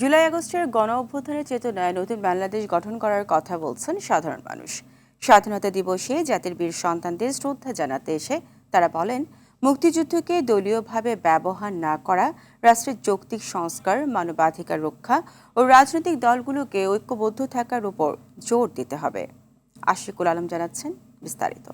জুলাই আগস্টের গণ অভ্যুত্থানের চেতনায় নতুন বাংলাদেশ গঠন করার কথা বলছেন সাধারণ মানুষ। স্বাধীনতা দিবসে জাতির বীর সন্তানদের শ্রদ্ধা জানাতে এসে তারা বলেন, মুক্তিযুদ্ধকে দলীয়ভাবে ব্যবহার না করা, রাষ্ট্রের যৌক্তিক সংস্কার, মানবাধিকার রক্ষা ও রাজনৈতিক দলগুলোকে ঐক্যবদ্ধ থাকার উপর জোর দিতে হবে। আশিকুল আলম জানাচ্ছেন বিস্তারিত।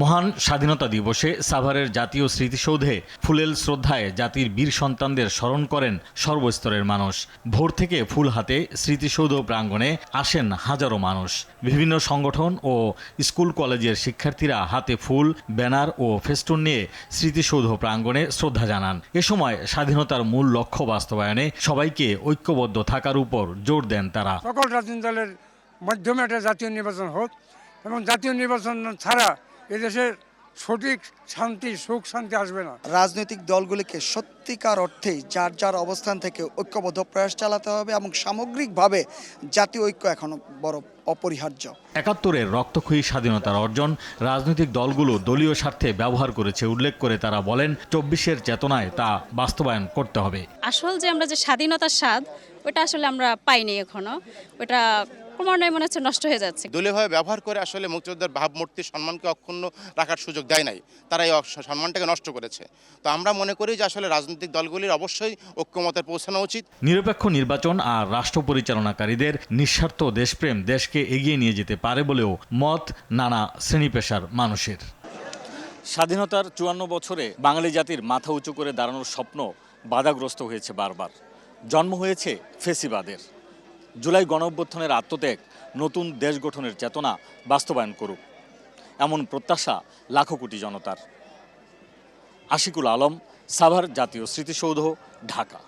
মহান স্বাধীনতা দিবসে সাভারের জাতীয় স্মৃতিসৌধে ফুলেল শ্রদ্ধায় জাতির বীর সন্তানদের স্মরণ করেন সর্বস্তরের মানুষ। ভোর থেকে ফুল হাতে স্মৃতিসৌধ প্রাঙ্গণে আসেন হাজারো মানুষ। বিভিন্ন সংগঠন ও স্কুল কলেজের শিক্ষার্থীরা হাতে ফুল, ব্যানার ও ফেস্টুন নিয়ে স্মৃতিসৌধ প্রাঙ্গণে শ্রদ্ধা জানান। এ সময় স্বাধীনতার মূল লক্ষ্য বাস্তবায়নে সবাইকে ঐক্যবদ্ধ থাকার উপর জোর দেন তারা। সকল রাজনৈতিক দলের মাধ্যমে একটা জাতীয় নির্বাচন হোক এবং জাতীয় নির্বাচন ছাড়া এদেশের সঠিক শান্তি সুখ শান্তি আসবে না। রাজনৈতিক দলগুলিকে সত্যিকার অর্থে যার যার অবস্থান থেকে ঐক্যবদ্ধ প্রয়াস চালাতে হবে এবং সামগ্রিকভাবে জাতীয় ঐক্য এখনও বড় অপরিহার্য। একাত্তরের রক্তক্ষয়ী স্বাধীনতার অর্জন রাজনৈতিক দলগুলো দলীয় স্বার্থে ব্যবহার করেছে উল্লেখ করে তারা বলেন চব্বিশের চেতনায় তা বাস্তবায়ন করতে হবে। আসল যে আমরা যে স্বাধীনতার স্বাদ ওটা আসলে আমরা পাইনি এখনও। ওটা ক্রমান্বয়ে মনে হচ্ছে নষ্ট হয়ে যাচ্ছে। দলীয়ভাবে ব্যবহার করে আসলে মুক্তিযোদ্ধার ভাবমূর্তি সম্মানকে অক্ষুণ্ণ রাখার সুযোগ দেয় নাই। তারা এই সম্মানটাকে নষ্ট করেছে। তো আমরা মনে করি যে আসলে রাজনৈতিক দলগুলির অবশ্যই ঐক্যমতে পৌঁছানো উচিত। নিরপেক্ষ নির্বাচন আর রাষ্ট্র পরিচালনাকারীদের নিঃস্বার্থ দেশপ্রেম দেশকে এগিয়ে নিয়ে যেতে পারে বলেও মত নানা শ্রেণি পেশার মানুষের। স্বাধীনতার চুয়ান্ন বছরে বাঙালি জাতির মাথা উঁচু করে দাঁড়ানোর স্বপ্ন বাধাগ্রস্ত হয়েছে বারবার। জন্ম হয়েছে ফেসিবাদের। জুলাই গণঅভ্যুত্থানের আত্মত্যাগ নতুন দেশ গঠনের চেতনা বাস্তবায়ন করুক। এমন প্রত্যাশা লাখো কোটি জনতার। আশিকুল আলম, সাভার জাতীয় স্মৃতিসৌধ, ঢাকা।